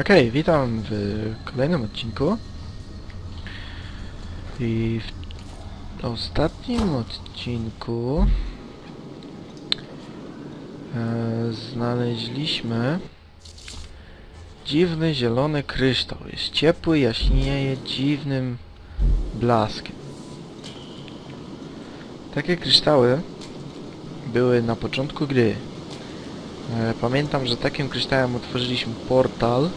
Okej, witam w kolejnym odcinku. I w ostatnim odcinku e, znaleźliśmy dziwny zielony kryształ. Jest ciepły, jaśnieje dziwnym blaskiem. Takie kryształy były na początku gry. E, Pamiętam, że takim kryształem otworzyliśmy portal. e,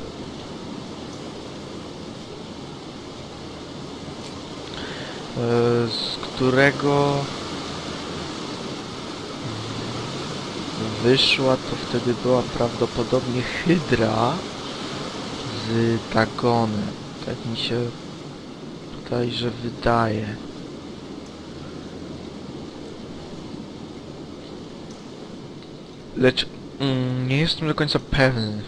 Z którego wyszła to wtedy była prawdopodobnie Hydra z Dagonem. Tak mi się tutaj, że wydaje. Lecz mm, nie jestem do końca pewny.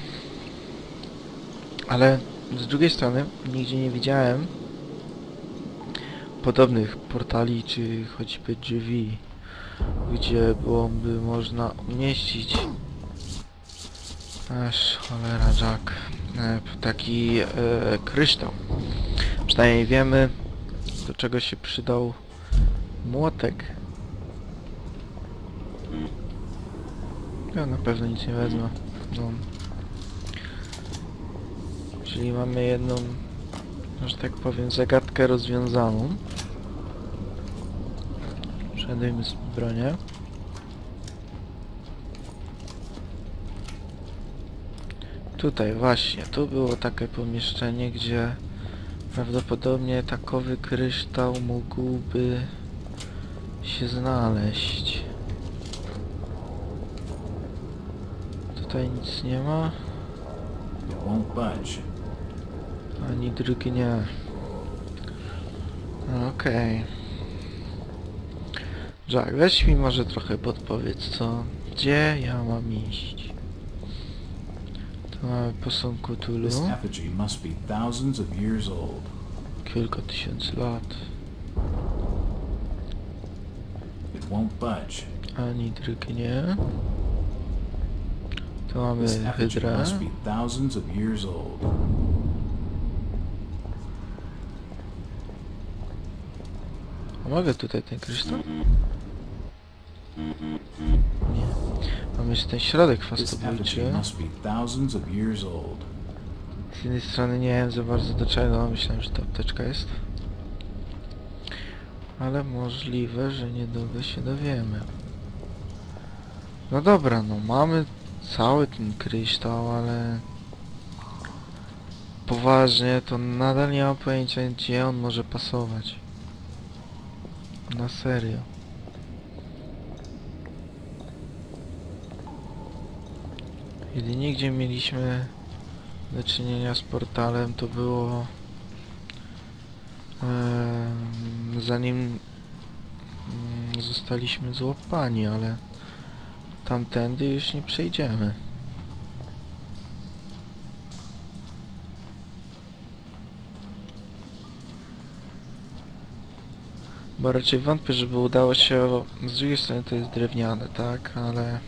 Ale z drugiej strony nigdzie nie widziałem podobnych portali czy choćby drzwi, gdzie byłoby można umieścić Aż cholera Jack e, taki e, kryształ. Przynajmniej wiemy do czego się przydał młotek. Ja na pewno nic nie wezmę. No. Czyli mamy jedną, że tak powiem, zagadkę rozwiązaną. Przejdziemy z bronię. Tutaj właśnie, tu było takie pomieszczenie, gdzie prawdopodobnie takowy kryształ mógłby się znaleźć. Tutaj nic nie ma, ani drgnie. Okej. Jack, weź mi może trochę podpowiedz, co? Gdzie ja mam iść? Tu mamy posąg Cthulhu. Kilka tysięcy lat. Ani drgnie. Tu mamy This effigy hydrę. must be thousands of years old. A mogę tutaj ten kryształ? Nie. Mamy jeszcze ten środek This effigy fastobójczy. must be thousands of years old. Z jednej strony nie wiem za bardzo do czego, myślałem, że to apteczka jest. Ale możliwe, że niedługo się dowiemy. No dobra, no mamy cały ten kryształ, ale... Poważnie, to nadal nie mam pojęcia, gdzie on może pasować. Na serio. Jedynie gdzie mieliśmy do czynienia z portalem to było zanim mm, zostaliśmy złapani, ale tamtędy już nie przejdziemy. Bo raczej wątpię, żeby udało się, z drugiej strony to jest drewniane, tak, ale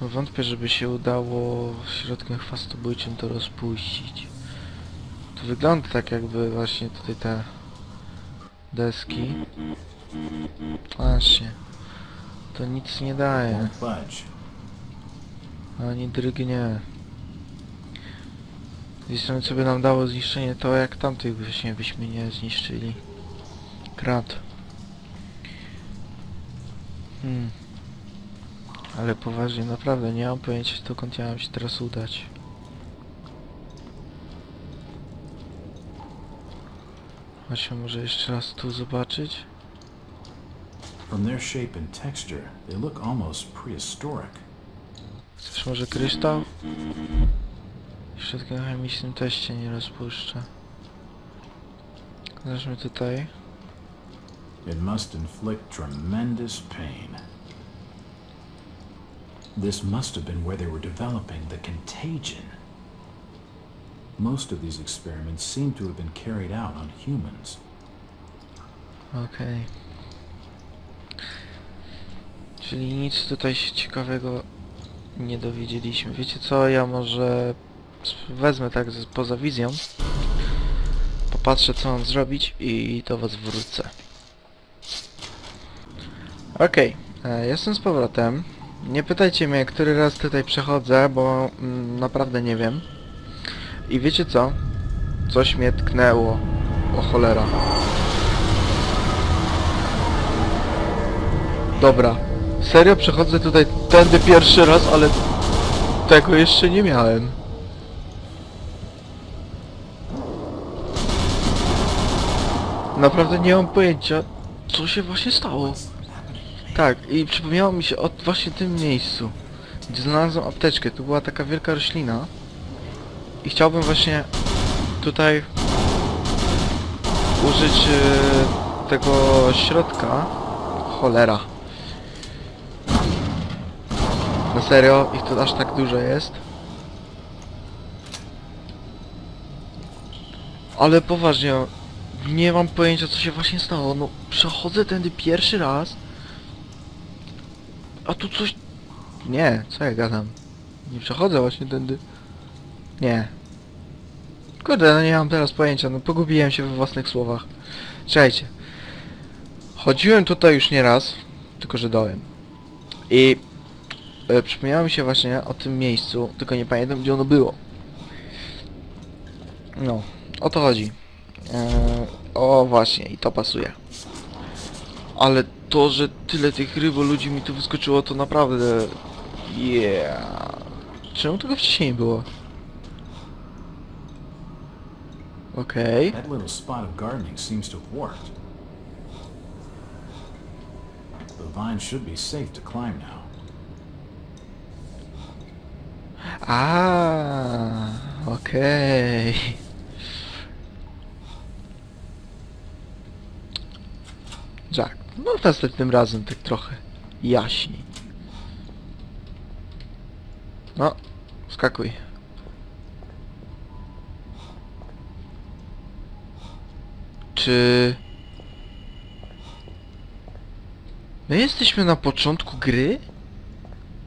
Wątpię, żeby się udało środkiem chwastobójczym to rozpuścić. To wygląda tak jakby właśnie tutaj te deski. Właśnie. To nic nie daje. Won't budge. Ani drgnie. Z drugiej strony co by nam dało zniszczenie to jak tamtych właśnie byśmy nie zniszczyli. Krat. Hmm. Ale poważnie, naprawdę nie mam pojęcia dokąd ja mam się teraz udać. Chodźmy może jeszcze raz tu zobaczyć. From their shape and texture, they look almost prehistoric. Chcesz może kryształ? Środku na chemicznym teście nie rozpuszcza. Zobaczmy tutaj. It must inflict tremendous pain. This must have been where they were developing the contagion. Most of these experiments seem to have been carried out on humans. Okej. Czyli nic tutaj się ciekawego nie dowiedzieliśmy. Wiecie co, ja może wezmę tak poza wizją, popatrzę co mam zrobić i do was wrócę. Okej, e, jestem z powrotem. Nie pytajcie mnie, który raz tutaj przechodzę, bo mm, naprawdę nie wiem. I wiecie co? Coś mnie tknęło. O cholera. Dobra. Serio przechodzę tutaj tędy pierwszy raz, ale tego jeszcze nie miałem. Naprawdę nie mam pojęcia, co się właśnie stało. Tak, i przypomniało mi się o właśnie tym miejscu, gdzie znalazłem apteczkę. Tu była taka wielka roślina. I chciałbym właśnie tutaj użyć e, tego środka. Cholera. Na serio, ich tu aż tak dużo jest. Ale poważnie, nie mam pojęcia co się właśnie stało. No, przechodzę tędy pierwszy raz. A tu coś... Nie, co ja gadam? Nie przechodzę właśnie tędy. Nie. Kurde, no nie mam teraz pojęcia, no pogubiłem się we własnych słowach. Czekajcie. Chodziłem tutaj już nie raz, tylko że dołem. I e, przypomniało mi się właśnie o tym miejscu, tylko nie pamiętam gdzie ono było. No, o to chodzi. E, o właśnie, i to pasuje. Ale to, że tyle tych ryboludzi mi tu wyskoczyło, to naprawdę... Yeah. Czemu tego wcześniej nie było? Okej. Worked. The vine should be safe to climb now. A, okej. Jack, no następnym razem tak trochę jaśniej. No, skakuj. Czy... My jesteśmy na początku gry?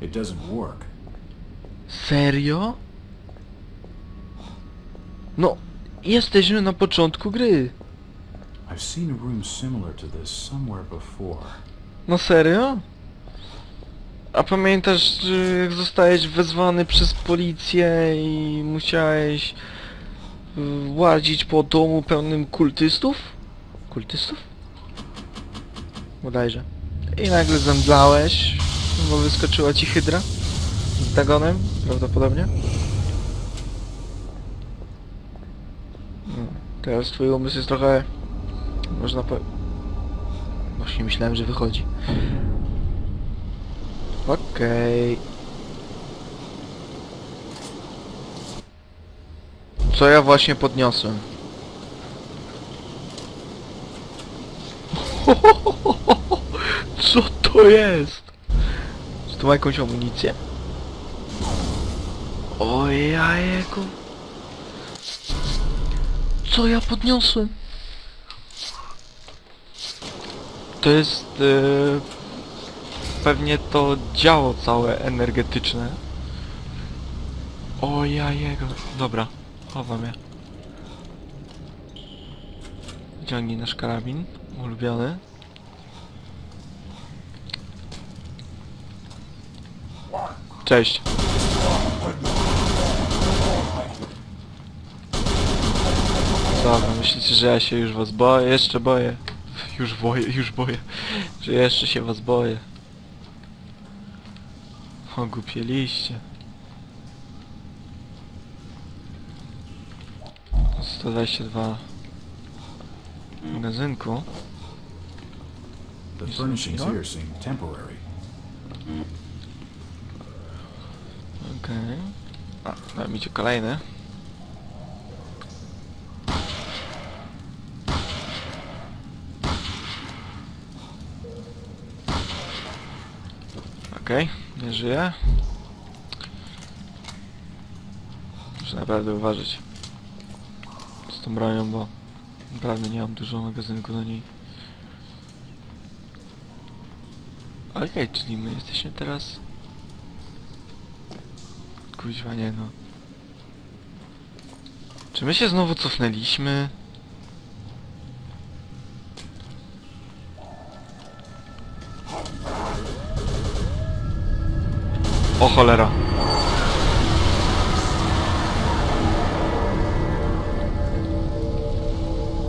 It doesn't work. Serio? No, jesteśmy na początku gry. I've seen a room similar to this somewhere before. No serio? A pamiętasz, że jak zostałeś wezwany przez policję i musiałeś y, łazić po domu pełnym kultystów? Kultystów? Bodajże. I nagle zemdlałeś, bo wyskoczyła ci hydra dagonem, prawdopodobnie. No, Teraz twój umysł jest trochę... Można po... Właśnie myślałem, że wychodzi. Okej. Co ja właśnie podniosłem? Co to jest? Czy tu ma jakąś amunicję? O jajku. Co ja podniosłem? To jest... Yy, pewnie to działo całe energetyczne. O jajego. Dobra, chowam je. Wyciągnij nasz karabin, ulubiony. Cześć. Wy myślicie, że ja się już was boję? Jeszcze boję. Już boję, już boję. Że jeszcze się was boję. Ogłupieliście. 122 magazynku. The Is it furnishings here seem temporary. Okej. A, daj mi cię Okej, nie żyje. Muszę naprawdę uważać z tą bronią, bo naprawdę nie mam dużo magazynku na niej. Okej, czyli my jesteśmy teraz kuźwa, nie no. Czy my się znowu cofnęliśmy? O cholera.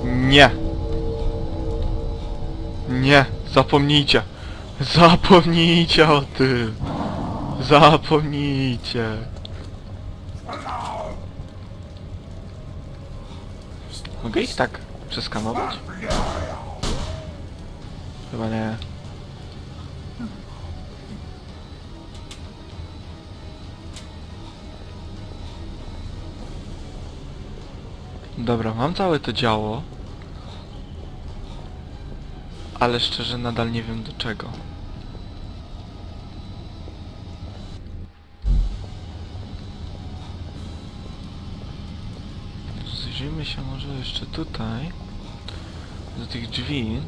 Nie. Nie, zapomnijcie. Zapomnijcie o tym. Zapomnijcie. Mogę ich tak przeskanować? Chyba nie. Dobra, mam całe to działo. Ale szczerze nadal nie wiem do czego. Zajrzyjmy się może jeszcze tutaj. Do tych drzwi,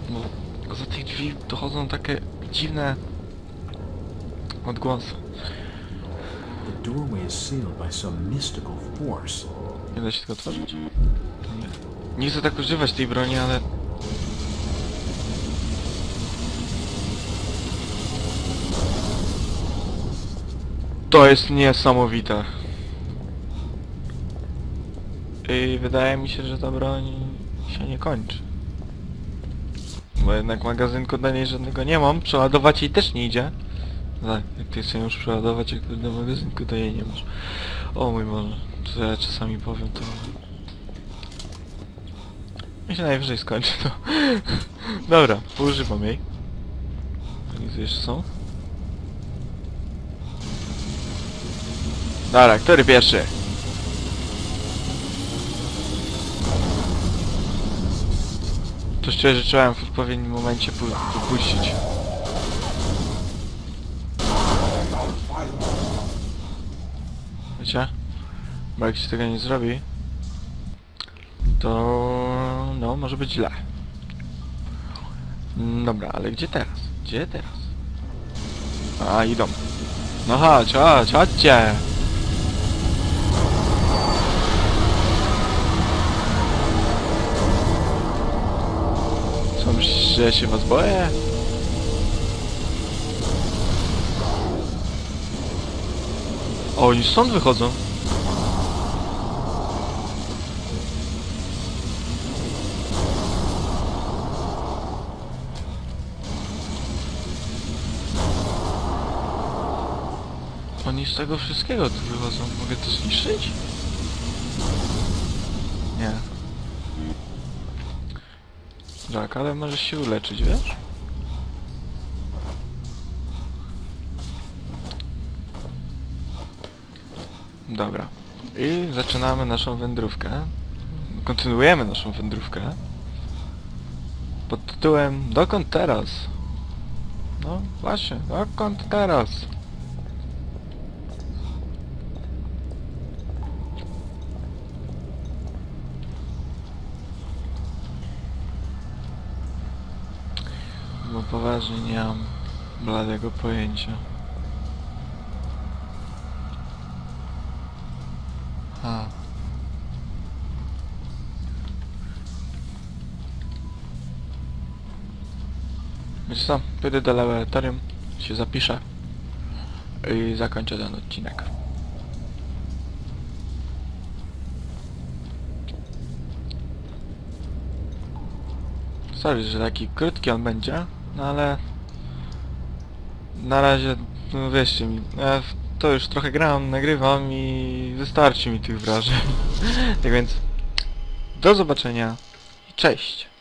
bo za tych drzwi dochodzą takie dziwne odgłosy. The doorway is sealed by some mystical force. Nie da się tego otworzyć? Nie. Nie chcę tak używać tej broni, ale... To jest niesamowite. I wydaje mi się, że ta broń się nie kończy. Bo jednak magazynku do niej żadnego nie mam, przeładować jej też nie idzie. Tak, jak ty chcesz już przeładować, jak do magazynku to jej nie masz. O mój Boże, co ja czasami powiem to... Mi się najwyżej skończy to. Dobra, używam jej. Oni tu jeszcze są? Dobra, który pierwszy? To szczerze czułem w odpowiednim momencie pu- wypuścić. Wiecie? Bo jak się tego nie zrobi, to no może być źle. Mm, Dobra, ale gdzie teraz? Gdzie teraz? A, idą. No chodź, chodź, chodźcie! Co myślisz, że ja się was boję? O, oni stąd wychodzą. Z tego wszystkiego tu wychodzą. Mogę to zniszczyć? Nie. Tak, ale możesz się uleczyć, wiesz? Dobra. I zaczynamy naszą wędrówkę. Kontynuujemy naszą wędrówkę. Pod tytułem Dokąd teraz? No właśnie, dokąd teraz? Bo poważnie nie mam bladego pojęcia. A. Wiesz co, pójdę do laboratorium, się zapiszę i zakończę ten odcinek. Sorry, że taki krótki on będzie, no ale na razie, no wierzcie mi, ja to już trochę gram, nagrywam i wystarczy mi tych wrażeń. tak więc, do zobaczenia i cześć!